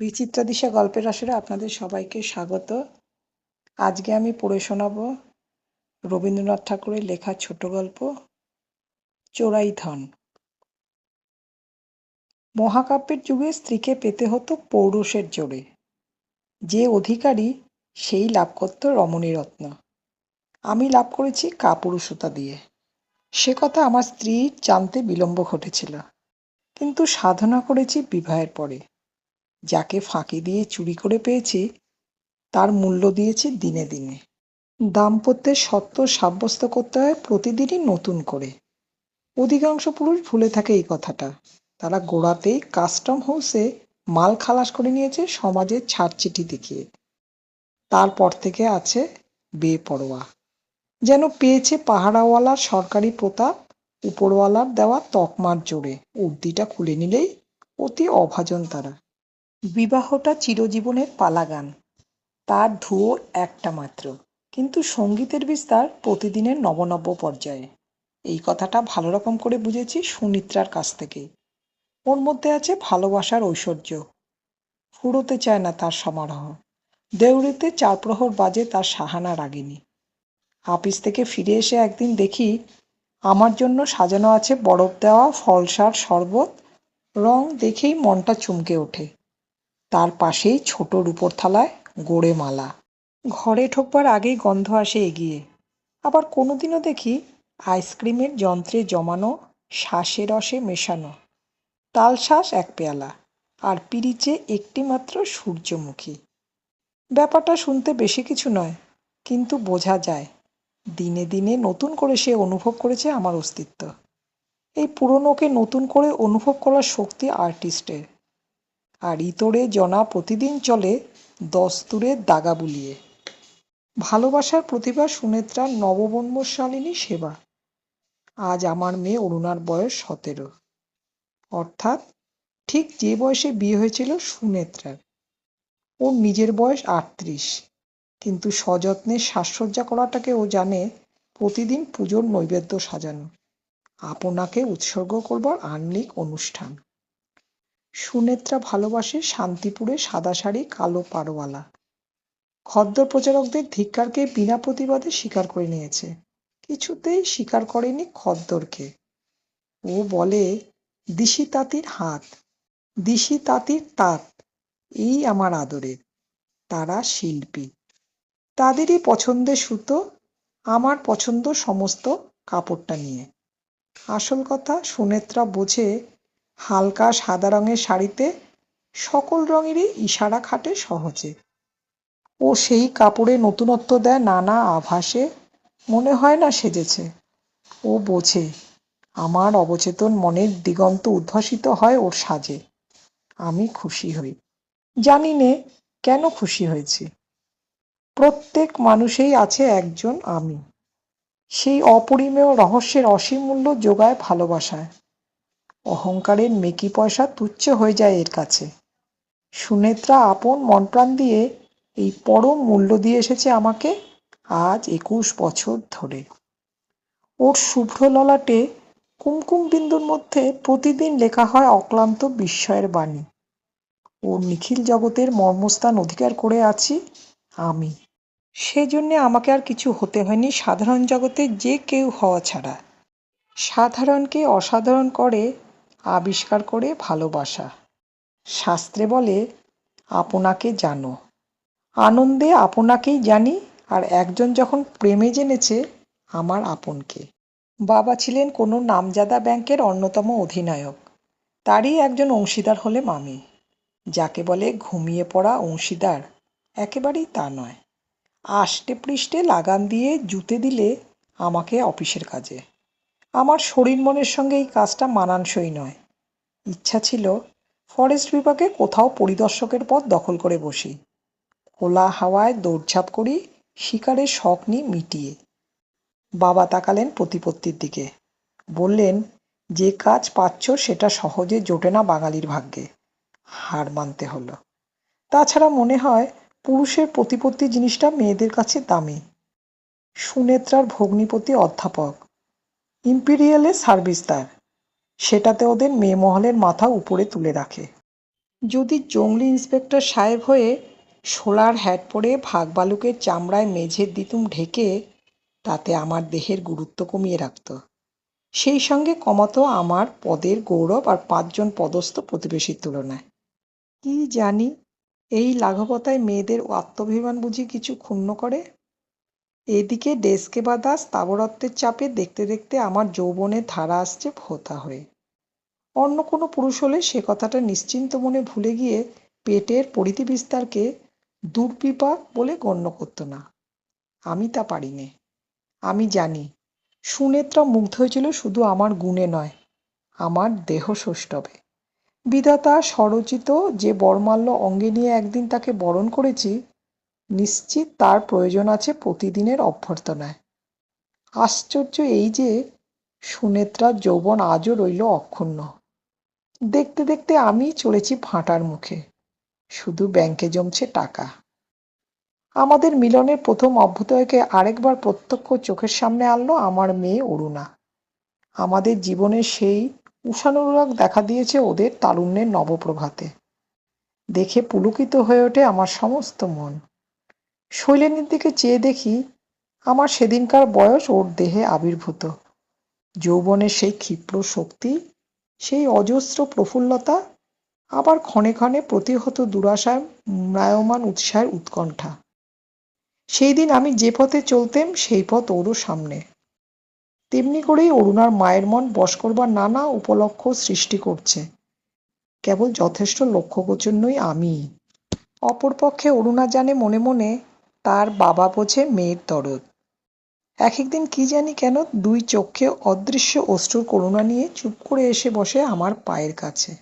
বিচিত্রা দিশা গল্পের আসরে আপনাদের সবাইকে স্বাগত। আজকে আমি পড়ে শোনাব রবীন্দ্রনাথ ঠাকুরের লেখা ছোট গল্প, চোরাই ধন। মহাকাব্যের যুগে স্ত্রীকে পেতে হতো পৌরুষের জোরে। যে অধিকারী সেই লাভ করত রমণীরত্ন। আমি লাভ করেছি কাপুরুষতা দিয়ে। সে কথা আমার স্ত্রীর জানতে বিলম্ব ঘটেছিল। কিন্তু সাধনা করেছি বিবাহের পরে। যাকে ফাঁকি দিয়ে চুরি করে পেয়েছি, তার মূল্য দিয়েছি দিনে দিনে। দাম্পত্যের সত্য সাব্যস্ত করতে হয় প্রতিদিনই নতুন করে। অধিকাংশ পুরুষ ভুলে থাকে এই কথাটা। তারা গোড়াতেই কাস্টম হাউসে মাল খালাস করে নিয়েছে সমাজের ছাড়চিঠি দেখিয়ে। তারপর থেকে আছে বেপরোয়া। যেন পেয়েছে পাহারাওয়ালার সরকারি প্রতাপ, উপরওয়ালার দেওয়া তকমার জোরে। উর্দিটা খুলে নিলেই অতি অভাজন তারা। বিবাহটা চিরজীবনের পালাগান। তার ধুয়ো একটা মাত্র। কিন্তু সঙ্গীতের বিস্তার প্রতিদিনের নবনব্য পর্যায়ে। এই কথাটা ভালো রকম করে বুঝেছি সুনিত্রার কাছ থেকে। ওর মধ্যে আছে ভালোবাসার ঐশ্বর্য। ফুরোতে চায় না তার সমারোহ। দেউড়িতে চার প্রহর বাজে তার সাহানা রাগিনী। আপিস থেকে ফিরে এসে একদিন দেখি আমার জন্য সাজানো আছে বরফ দেওয়া ফলসার শরবত। রং দেখেই মনটা চমকে ওঠে। তার পাশেই ছোট রূপোর থালায় গোড়ে মালা। ঘরে ঢোকবার আগেই গন্ধ আসে এগিয়ে। আবার কোনোদিনও দেখি আইসক্রিমের যন্ত্রে জমানো শ্বাসে রসে মেশানো। তালশ্বাস এক পেয়ালা, আর পিরিচে একটি মাত্র সূর্যমুখী। ব্যাপারটা শুনতে বেশি কিছু নয়, কিন্তু বোঝা যায়, দিনে দিনে নতুন করে সে অনুভব করেছে আমার অস্তিত্ব। এই পুরনোকে নতুন করে অনুভব করার শক্তি আর্টিস্টের আর ইতরে জনা প্রতিদিন চলে দস্তুরের দাগা বুলিয়ে। ভালোবাসার প্রতিভা সুনেত্রার নববন্মশালিনী সেবা। আজ আমার মেয়ে অরুণার বয়স সতেরো। অর্থাৎ ঠিক যে বয়সে বিয়ে হয়েছিল সুনেত্রার। ওর নিজের বয়স আটত্রিশ। কিন্তু সযত্নে সাজসজ্জা করাটাকে ও জানে প্রতিদিন পুজোর নৈবেদ্য সাজানো। আপনাকে উৎসর্গ করবার আহ্নিক অনুষ্ঠান। সুনেত্রা ভালোবাসে শান্তিপুরে সাদা শাড়ি, কালো পাড়ওয়ালা খদ্দর প্রচারকদের ধিক্কারকে বিনা প্রতিবাদে স্বীকার করে নিয়েছে। কিছুতেই স্বীকার করেনি খদ্দরকে। ও বলে, দিশি তাঁতির হাত, দিশি তাঁতির তাঁত, এই আমার আদরের। তারা শিল্পী। তাদেরই পছন্দের সুতো, আমার পছন্দ সমস্ত কাপড়টা নিয়ে। আসল কথা সুনেত্রা বোঝে হালকা সাদা রঙের শাড়িতে, সকল রঙেরই ইশারা খাটে সহজে। ও সেই কাপড়ে নতুনত্ব দেয় নানা আভাসে, মনে হয় না সেজেছে। ও বোঝে, আমার অবচেতন মনের দিগন্ত উদ্ভাসিত হয় ওর সাজে। আমি খুশি হই। জানি নে, কেন খুশি হয়েছি? প্রত্যেক মানুষেই আছে একজন আমি। সেই অপরিমেয় রহস্যের অসীম মূল্য যোগায় ভালোবাসায়। অহংকারের মেকি পয়সা তুচ্ছ হয়ে যায় এর কাছে। সুনেত্রা আপন মন প্রাণ দিয়ে এই পরম মূল্য দিয়ে এসেছে আমাকে আজ একুশ বছর ধরে। ওর শুভ্র ললাটে কুমকুম বিন্দুর মধ্যে প্রতিদিন লেখা হয় অক্লান্ত বিস্ময়ের বাণী। ওর নিখিল জগতের মর্মস্থান অধিকার করে আছি আমি। সেজন্যে আমাকে আর কিছু হতে হয়নি সাধারণ জগতে যে কেউ হওয়া ছাড়া। সাধারণকে অসাধারণ করে আবিষ্কার করে ভালোবাসা। শাস্ত্রে বলে, আপনাকে জানো। আনন্দে আপনাকেই জানি, আর একজন যখন প্রেমে জেনেছে, আমার আপনকে। বাবা ছিলেন কোনো নামজাদা ব্যাংকের অন্যতম অধিনায়ক। তারই একজন অংশীদার হলে মামি যাকে বলে ঘুমিয়ে পড়া অংশীদার। একেবারেই তা নয়। আষ্টে পৃষ্ঠে লাগাম দিয়ে জুতে দিলে আমাকে অফিসের কাজে। আমার শরীর মনের সঙ্গে এই কাজটা মানানসই নয়। ইচ্ছা ছিল ফরেস্ট বিভাগে কোথাও পরিদর্শকের পদ দখল করে বসি। খোলা হাওয়ায় দৌড়ঝাঁপ করি, শিকারের শখ নিয়ে মিটিয়ে। বাবা তাকালেন প্রতিপত্তির দিকে। বললেন, যে কাজ পাচ্ছ সেটা সহজে জোটে না বাঙালির ভাগ্যে। হার মানতে হলো। তাছাড়া মনে হয় পুরুষের প্রতিপত্তি জিনিসটা মেয়েদের কাছে দামি। সুনেত্রার ভগ্নিপতি অধ্যাপক ইম্পিরিয়ালে সার্ভিস তার সেটাতে ওদের মেয়ে মহলের মাথা উপরে তুলে রাখে। যদি জংলি ইন্সপেক্টর সাহেব হয়ে শোলার হ্যাট পরে ভাগ বালুকের চামড়ায় মেঝের দিতুম ঢেকে তাতে আমার দেহের গুরুত্ব কমিয়ে রাখত। সেই সঙ্গে কমাতো আমার পদের গৌরব আর পাঁচজন পদস্থ প্রতিবেশীর তুলনায়। কি জানি, এই লাঘবতায় মেয়েদের আত্মভিমান বুঝি কিছু ক্ষুণ্ণ করে? এদিকে ডেস্কে বাঁধা স্থাবরত্বের চাপে দেখতে দেখতে আমার যৌবনের ধারা আসছে ভোতা হয়ে। অন্য কোনো পুরুষ হলে সে কথাটা নিশ্চিন্ত মনে ভুলে গিয়ে পেটের পরিধি বিস্তারকে দুর্বিপাক বলে গণ্য করতো না। আমি তা পারিনি। আমি জানি, সুনেত্রা মুগ্ধ হয়েছিল শুধু আমার গুণে নয়, আমার দেহ সৌষ্ঠবে। বিধাতা স্বরচিত যে বরমাল্য অঙ্গে নিয়ে একদিন তাকে বরণ করেছি নিশ্চিত তার প্রয়োজন আছে প্রতিদিনের অভ্যর্থনায়। আশ্চর্য এই যে সুনেত্রার যৌবন আজও রইল অক্ষুণ্ণ। দেখতে দেখতে আমি চলেছি ফাঁটার মুখে। শুধু ব্যাংকে জমছে টাকা। আমাদের মিলনের প্রথম অভ্যুদয়কে আরেকবার প্রত্যক্ষ চোখের সামনে আনলো আমার মেয়ে অরুণা। আমাদের জীবনের সেই উষানুরাগ দেখা দিয়েছে ওদের তারুণ্যের নবপ্রভাতে। দেখে পুলকিত হয়ে ওঠে আমার সমস্ত মন। শৈলেনের দিকে চেয়ে দেখি আমার সেদিনকার বয়স ওর দেহে আবির্ভূত। যৌবনের সেই ক্ষিপ্র শক্তি, সেই অজস্র প্রফুল্লতা, আবার ক্ষণে ক্ষণে প্রতিহত দুরাশায় ম্লায়মান উৎসাহের উৎকণ্ঠা। সেই দিন আমি যে পথে চলতেম, সেই পথ ওরও সামনে। তেমনি করেই অরুণার মায়ের মন বশ করবার নানা উপলক্ষ সৃষ্টি করছে। কেবল যথেষ্ট লক্ষ্যগোচর নই আমি অপরপক্ষে অরুণা জানে মনে মনে তার বাবা বোঝে মেয়ের দরদ। এক একদিন কি জানি কেন দুই চোখে অদৃশ্য অশ্রুর করুণা নিয়ে চুপ করে এসে বসে আমার পায়ের কাছে।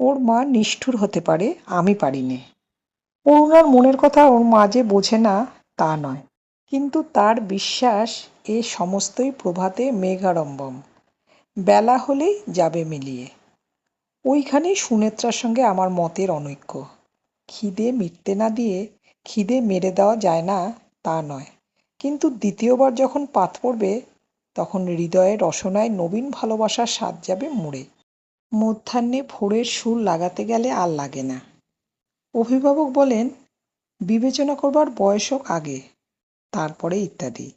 ওর মা নিষ্ঠুর হতে পারে, আমি পারিনে। অরুণার মনের কথা ওর মা যে বোঝে না, তা নয়। কিন্তু তার বিশ্বাস এ সমস্তই প্রভাতে মেঘারম্বম বেলা হলেই যাবে মিলিয়ে। ওইখানেই সুনেত্রার সঙ্গে আমার মতের অনৈক্য। খিদে মিটতে না দিয়ে খিদে মেরে দেওয়া যায় না তা নয়। কিন্তু দ্বিতীয়বার যখন পাত পড়বে, তখন হৃদয়ের রসনায় নবীন ভালোবাসার স্বাদ যাবে মুড়ে। মধ্যাহ্নে ভোরের সুর লাগাতে গেলে আর লাগে না। অভিভাবক বলেন, বিবেচনা করবার বয়স হোক আগে, তারপরে ইত্যাদি।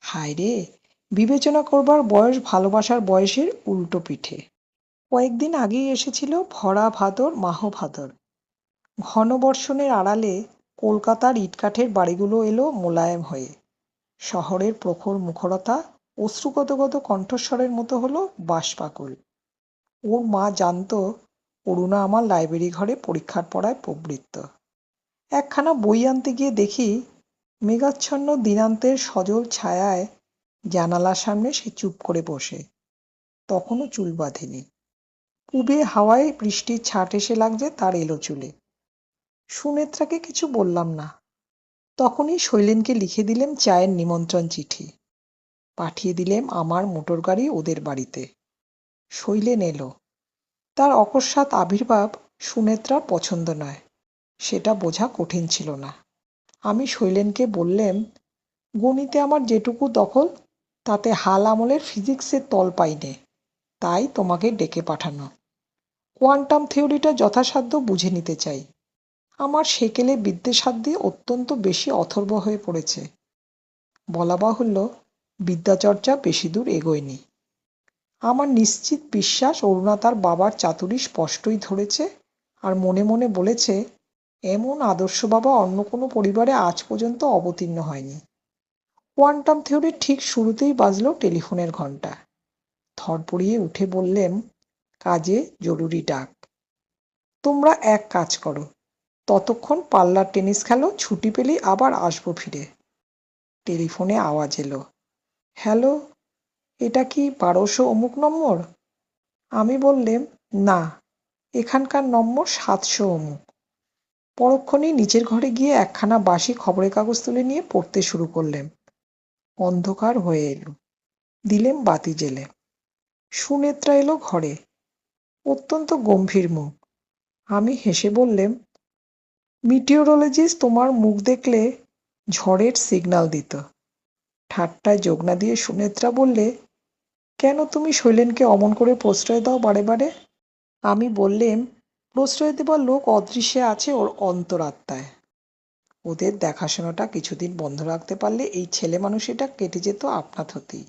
হায় রে, বিবেচনা করবার বয়স ভালোবাসার বয়সের উল্টো পিঠে। কয়েকদিন আগেই এসেছিল ভরা ভাদর মাহ ভাদর ঘন বর্ষণের আড়ালে কলকাতার ইটকাঠের বাড়িগুলো এলো মোলায়েম হয়ে। শহরের প্রখর মুখরতা অশ্রুগতগত কণ্ঠস্বরের মতো হলো বাঁশপাকুল ওর মা জানতো অরুণা আমার লাইব্রেরি ঘরে পরীক্ষার পড়ায় প্রবৃত্ত। একখানা বই আনতে গিয়ে দেখি মেঘাচ্ছন্ন দিনান্তের সজল ছায়ায় জানালার সামনে সে চুপ করে বসে। তখনও চুল বাঁধেনি। পুবে হাওয়ায় বৃষ্টির ছাট এসে লাগছে তার এলো চুলে সুনেত্রাকে কিছু বললাম না। তখনই শৈলেনকে লিখে দিলেম চায়ের নিমন্ত্রণ চিঠি। পাঠিয়ে দিলেম আমার মোটর গাড়ি ওদের বাড়িতে। শৈলেন এলো। তার অকস্মাৎ আবির্ভাব সুনেত্রার পছন্দ নয়। সেটা বোঝা কঠিন ছিল না। আমি শৈলেনকে বললেম গণিতে আমার যেটুকু দখল, তাতে হাল আমলের ফিজিক্সের তল পাইনে। তাই তোমাকে ডেকে পাঠানো। কোয়ান্টাম থিওরিটা যথাসাধ্য বুঝে নিতে চাই। আমার সেকেলে বিদ্যেসাধ্যে অত্যন্ত বেশি অথর্ব হয়ে পড়েছে। বলা বাহুল্য বিদ্যাচর্চা বেশি দূর এগোয়নি। আমার নিশ্চিত বিশ্বাস অরুণা তার বাবার চাতুরি স্পষ্টই ধরেছে আর মনে মনে বলেছে, এমন আদর্শ বাবা অন্য কোনো পরিবারে আজ পর্যন্ত অবতীর্ণ হয়নি। কোয়ান্টাম থিওরির ঠিক শুরুতেই বাজলো টেলিফোনের ঘণ্টা। থরপড়িয়ে উঠে বললেন, কাজে জরুরি ডাক। তোমরা এক কাজ করো ততক্ষণ পাল্লার টেনিস খেলো, ছুটি পেলেই আবার আসব ফিরে। টেলিফোনে আওয়াজ এলো, হ্যালো, এটা কি বারোশো অমুক নম্বর? আমি বললেম, না, এখানকার নম্বর সাতশো অমুক। পরক্ষণেই নিচের ঘরে গিয়ে একখানা বাসি খবরের কাগজ তুলে নিয়ে পড়তে শুরু করলেম। অন্ধকার হয়ে এলো, দিলেম বাতি জেলে। সুনেত্রা এলো ঘরে, অত্যন্ত গম্ভীর মুখ। আমি হেসে বললেম মিটিওরোলজিস্ট তোমার মুখ দেখলে ঝড়ের সিগন্যাল দিত। ঠাট্টায় যোগ না দিয়ে সুনেত্রা বললে, কেন তুমি শৈলেনকে অমন করে প্রশ্রয় দাও বারে বারে? আমি বললেম, প্রশ্রয় দেবার লোক অদৃশ্যে আছে ওর অন্তরাত্মায়। ওদের দেখাশোনাটা কিছুদিন বন্ধ রাখতে পারলে এই ছেলে মানুষিটা কেটে যেত আপনার হতেই।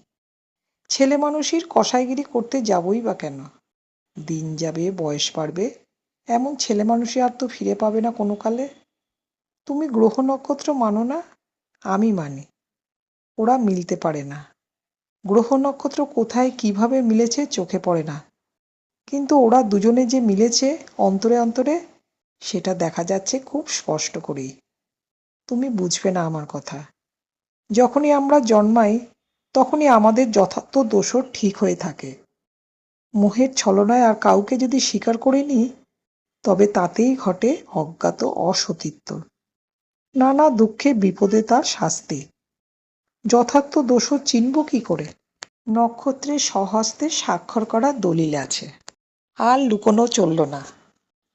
ছেলে মানুষের কসাইগিরি করতে যাবই বা কেন? দিন যাবে, বয়স বাড়বে এমন ছেলে মানুষই আর তো ফিরে পাবে না কোনো কালে। তুমি গ্রহ নক্ষত্র মানো না, আমি মানি। ওরা মিলতে পারে না। গ্রহ নক্ষত্র কোথায়, কীভাবে মিলেছে চোখে পড়ে না। কিন্তু ওরা দুজনে যে মিলেছে অন্তরে অন্তরে, সেটা দেখা যাচ্ছে খুব স্পষ্ট করেই। তুমি বুঝবে না আমার কথা। যখনই আমরা জন্মাই, তখনই আমাদের যথার্থ দোষর ঠিক হয়ে থাকে। মোহের ছলনায় আর কাউকে যদি স্বীকার করে নিই তবে তাতেই ঘটে অজ্ঞাত অসতীত্ব। নানা দুঃখে বিপদে তার শাস্তি। যথার্থ দোষর চিনব কি করে? নক্ষত্রের স্বহস্তে স্বাক্ষর করা দলিল আছে। আর লুকোনো চলল না।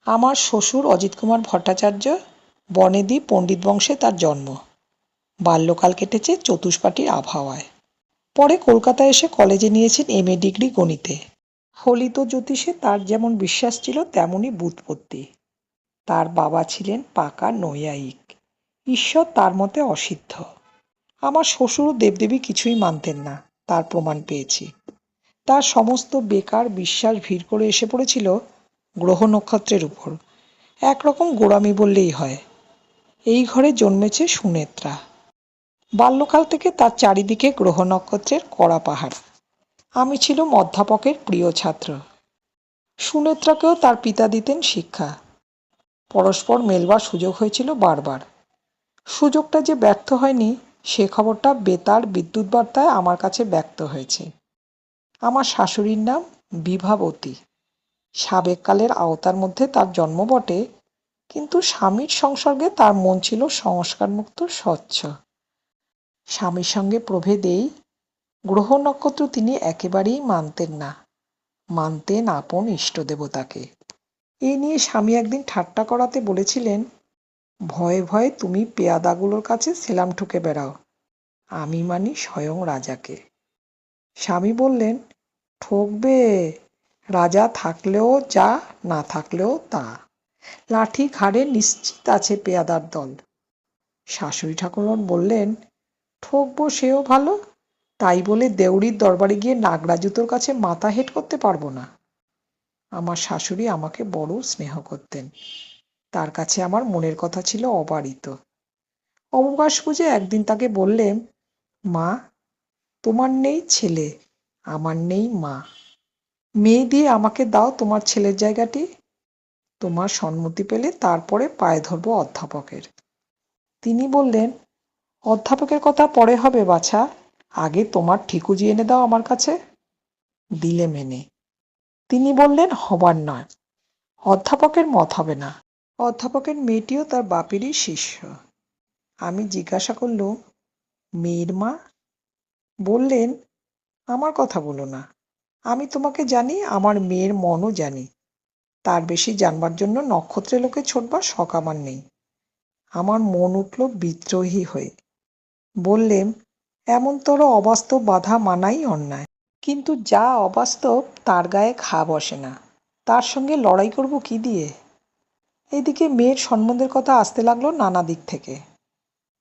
আমার শ্বশুর অজিত কুমার ভট্টাচার্য, বনেদি পণ্ডিত বংশে তার জন্ম। বাল্যকাল কেটেছে চতুষ্পাটির আবহাওয়ায়। পরে কলকাতায় এসে কলেজে নিয়েছেন এম এ ডিগ্রি গণিতে। ফলিত জ্যোতিষে তার যেমন বিশ্বাস ছিল, তেমনই বুৎপত্তি। তার বাবা ছিলেন পাকা নৈয়ায়িক। ঈশ্বর তার মতে অসিদ্ধ। আমার শ্বশুর দেবদেবী কিছুই মানতেন না, তার প্রমাণ পেয়েছি। তার সমস্ত বেকার বিশ্বাস ভিড় করে এসে পড়েছিল গ্রহ নক্ষত্রের উপর। একরকম গোড়ামি বললেই হয়। এই ঘরে জন্মেছে সুনেত্রা। বাল্যকাল থেকে তার চারিদিকে গ্রহ নক্ষত্রের কড়া পাহাড়। আমি ছিলুম অধ্যাপকের প্রিয় ছাত্র। সুনেত্রাকেও তার পিতা দিতেন শিক্ষা। পরস্পর মেলবার সুযোগ হয়েছিল বারবার। সুযোগটা যে ব্যর্থ হয়নি, সে খবরটা বেতার বিদ্যুৎ বার্তায় আমার কাছে ব্যক্ত হয়েছে। আমার শাশুড়ির নাম বিভাবতী। সাবেককালের আওতার মধ্যে তার জন্ম বটে, কিন্তু স্বামীর সংসর্গে তার মন ছিল সংস্কারমুক্ত স্বচ্ছ। স্বামীর সঙ্গে প্রভেদেই গ্রহ নক্ষত্র তিনি একেবারেই মানতেন না। মানতেন আপন ইষ্টদেবতাকে এই নিয়ে স্বামী একদিন ঠাট্টা করাতে বলেছিলেন, ভয়ে ভয়ে তুমি পেয়াদাগুলোর কাছে সেলাম ঠুকে বেড়াও। আমি মানি স্বয়ং রাজাকে। স্বামী বললেন, ঠকবে, রাজা থাকলেও যা, না থাকলেও তা। লাঠি ঘাড়ে নিশ্চিত আছে পেয়াদার দল। শাশুড়ি ঠাকুরন বললেন, ঠকবো সেও ভালো তাই বলে দেউড়ির দরবারে গিয়ে নাগরা জুতোর কাছে মাথা হেট করতে পারব না। আমার শাশুড়ি আমাকে বড় স্নেহ করতেন। তার কাছে আমার মনের কথা ছিল অবারিত। অবকাশ বুঝে একদিন তাকে বললেন, মা, তোমার নেই ছেলে, আমার নেই মা। মেয়ে দিয়ে আমাকে দাও তোমার ছেলের জায়গাটি। তোমার সম্মতি পেলে তারপরে পায়ে ধরবো অধ্যাপকের। তিনি বললেন, অধ্যাপকের কথা পরে হবে, বাছা। আগে তোমার ঠিকুজি এনে দাও আমার কাছে। দিলে মেনে। তিনি বললেন, হবার নয়। অধ্যাপকের মত হবে না। অধ্যাপকের মেয়েটিও তার বাপেরই শিষ্য। আমি জিজ্ঞাসা করলুম, মেয়ের মা? বললেন, আমার কথা বলো না। আমি তোমাকে জানি, আমার মেয়ের মনও জানি। তার বেশি জানবার জন্য নক্ষত্রে লোকে ছোটবার শখ আমার নেই। আমার মন উঠল বিদ্রোহী হয়ে। বললেম এমনতর অবাস্তব বাধা মানাই অন্যায়। কিন্তু যা অবাস্তব, তার গায়ে ঘা বসে না। তার সঙ্গে লড়াই করব কি দিয়ে? এদিকে মেয়ের সম্বন্ধের কথা আসতে লাগল নানা দিক থেকে।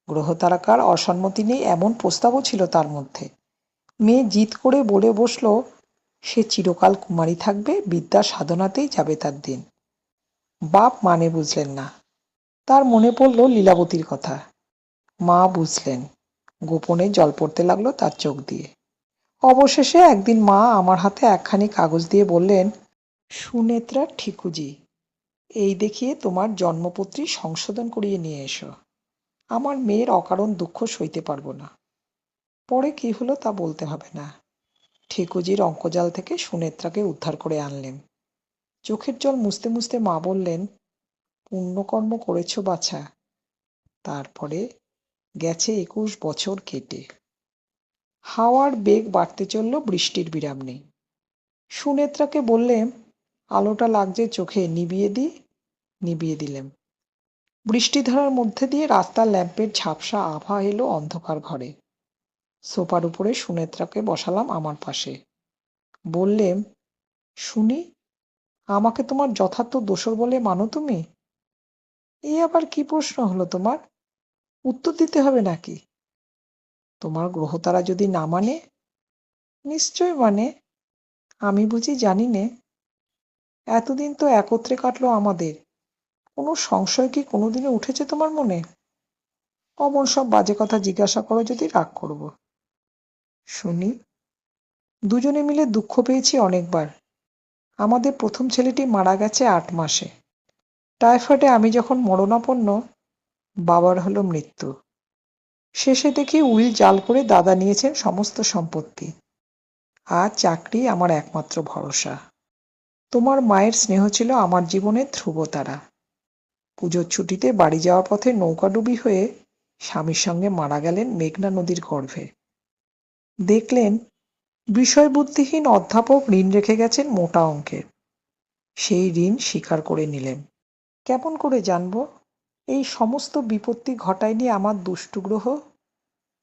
গ্রহতারাকার অসম্মতি নেই এমন প্রস্তাবও ছিল তার মধ্যে। মেয়ে জিত করে বলে বসল, সে চিরকাল কুমারী থাকবে, বিদ্যা সাধনাতেই যাবে তার দিন। বাপ মানে বুঝলেন না। তার মনে পড়ল লীলাবতীর কথা। মা বুঝলেন। গোপনে জল পড়তে লাগল তার চোখ দিয়ে। অবশেষে একদিন মা আমার হাতে একখানি কাগজ দিয়ে বললেন, সুনেত্রা ঠিকুজি, এই দেখিয়ে তোমার জন্মপত্রী সংশোধন করিয়ে নিয়ে এসো। আমার মেয়ের অকারণ দুঃখ সইতে পারব না। পরে কি হলো তা বলতে হবে না। ঠিকুজির অঙ্কজাল থেকে সুনেত্রাকে উদ্ধার করে আনলেন। চোখের জল মুছতে মুছতে মা বললেন, পুণ্যকর্ম করেছ বাছা। তারপরে গেছে একুশ বছর কেটে। হাওয়ার বেগ বাড়তে চলল বৃষ্টির বিরাম। নেই সুনেত্রাকে বললেন আলোটা লাগছে চোখে, নিবিয়ে দি। নিবিয়ে দিলেম। বৃষ্টিধারার মধ্যে দিয়ে রাস্তার ল্যাম্পের ঝাপসা আভা এলো অন্ধকার ঘরে। সোফার উপরে সুনেত্রাকে বসালাম আমার পাশে। বললেম, শুনি, আমাকে তোমার যথার্থ দোসর বলে মানো তুমি? এই আবার কি প্রশ্ন হলো তোমার? উত্তর দিতে হবে নাকি? তোমার গ্রহতারা যদি না মানে নিশ্চয় মানে। আমি বুঝি জানি নে। এতদিন তো একত্রে কাটলো আমাদের। কোনো সংশয় কি কোনোদিনও উঠেছে তোমার মনে? অমন সব বাজে কথা জিজ্ঞাসা করো যদি রাগ করব। শুনি, দুজনে মিলে দুঃখ পেয়েছি অনেকবার। আমাদের প্রথম ছেলেটি মারা গেছে আট মাসে। টাইফয়েডে আমি যখন মরণাপন্ন বাবার হলো মৃত্যু। শেষে দেখি উইল জাল করে দাদা নিয়েছেন সমস্ত সম্পত্তি। আর চাকরি আমার একমাত্র ভরসা। তোমার মায়ের স্নেহ ছিল আমার জীবনের ধ্রুবতারা পুজোর ছুটিতে বাড়ি যাওয়ার পথে নৌকাডুবি হয়ে স্বামীর সঙ্গে মারা গেলেন মেঘনা নদীর গর্ভে। দেখলেন বিষয়বুদ্ধিহীন অধ্যাপক ঋণ রেখে গেছেন মোটা অঙ্কের। সেই ঋণ স্বীকার করে নিলেন। কেমন করে জানব? এই সমস্ত বিপত্তি ঘটায়নি আমার দুষ্টু গ্রহ।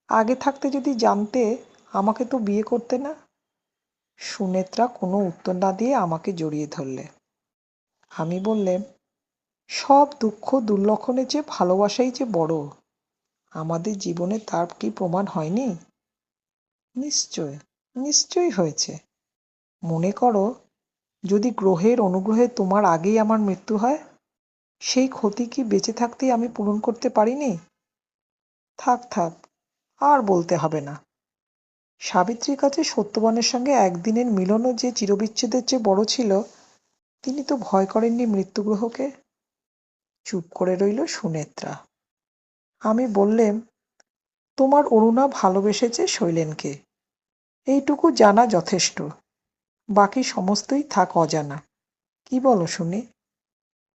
আগে থাকতে যদি জানতে, আমাকে তো বিয়ে করতে না। সুনেত্রা কোনো উত্তর না দিয়ে আমাকে জড়িয়ে ধরলে। আমি বললেম, সব দুঃখ দুর্লক্ষণের যে ভালোবাসাই যে বড়, আমাদের জীবনে তার কি প্রমাণ হয়নি? নিশ্চয়, নিশ্চয়ই হয়েছে। মনে করো, যদি গ্রহের অনুগ্রহে তোমার আগেই আমার মৃত্যু হয় সেই ক্ষতি কি বেঁচে থাকতেই আমি পূরণ করতে পারিনি? থাক থাক, আর বলতে হবে না। সাবিত্রীর কাছে সত্যবানের সঙ্গে একদিনের মিলনও যে চিরবিচ্ছেদের চেয়ে বড় ছিল, তিনি তো ভয় করেননি মৃত্যুগ্রহকে। চুপ করে রইল সুনেত্রা। আমি বললেম, তোমার অরুণা ভালোবেসেছে শৈলেনকে। এইটুকু জানা যথেষ্ট। বাকি সমস্তই থাক অজানা। কি বলো শুনি?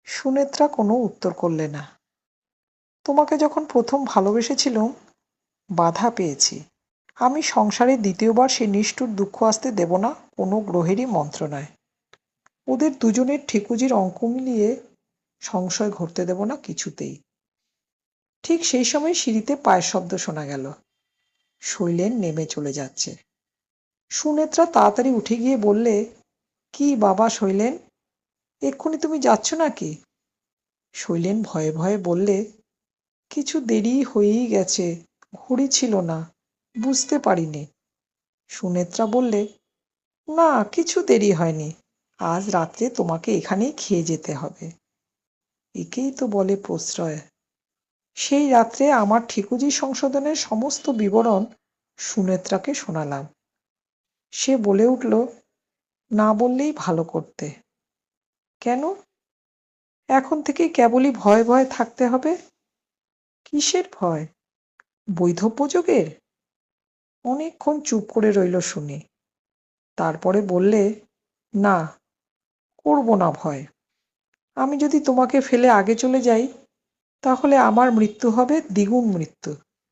সুনেত্রা কোনো উত্তর করলে না। তোমাকে যখন প্রথম ভালোবেসেছিলুম, বাধা পেয়েছি। আমি সংসারে দ্বিতীয়বার সে নিষ্ঠুর দুঃখ আসতে দেব না কোনো গ্রহেরই মন্ত্রণায়। ওদের দুজনের ঠিকুজির অঙ্ক মিলিয়ে সংশয় ঘটতে দেব না কিছুতেই। ঠিক সেই সময় সিঁড়িতে পায়ের শব্দ শোনা গেল। শৈলেন নেমে চলে যাচ্ছে। সুনেত্রা তাড়াতাড়ি উঠে গিয়ে বললে, কি বাবা শৈলেন এক্ষুনি তুমি যাচ্ছ নাকি? শৈলেন ভয়ে ভয়ে বললে, কিছু দেরি হয়েই গেছে, ঘড়ি ছিল না, বুঝতে পারিনি। সুনেত্রা বললে, না, কিছু দেরি হয়নি, আজ রাত্রে তোমাকে এখানেই খেয়ে যেতে হবে। একেই তো বলে প্রশ্রয়। সেই রাত্রে আমার ঠিকুজি সংশোধনের সমস্ত বিবরণ সুনেত্রাকে শোনালাম। সে বলে উঠল, না বললেই ভালো করতে। কেন? এখন থেকে কেবলই ভয়ে ভয়ে থাকতে হবে। কিসের ভয়? বৈধব্যযোগের অনেকক্ষণ চুপ করে রইল শুনে। তারপরে বললে, না, করব না ভয়। আমি যদি তোমাকে ফেলে আগে চলে যাই, তাহলে আমার মৃত্যু হবে দ্বিগুণ মৃত্যু।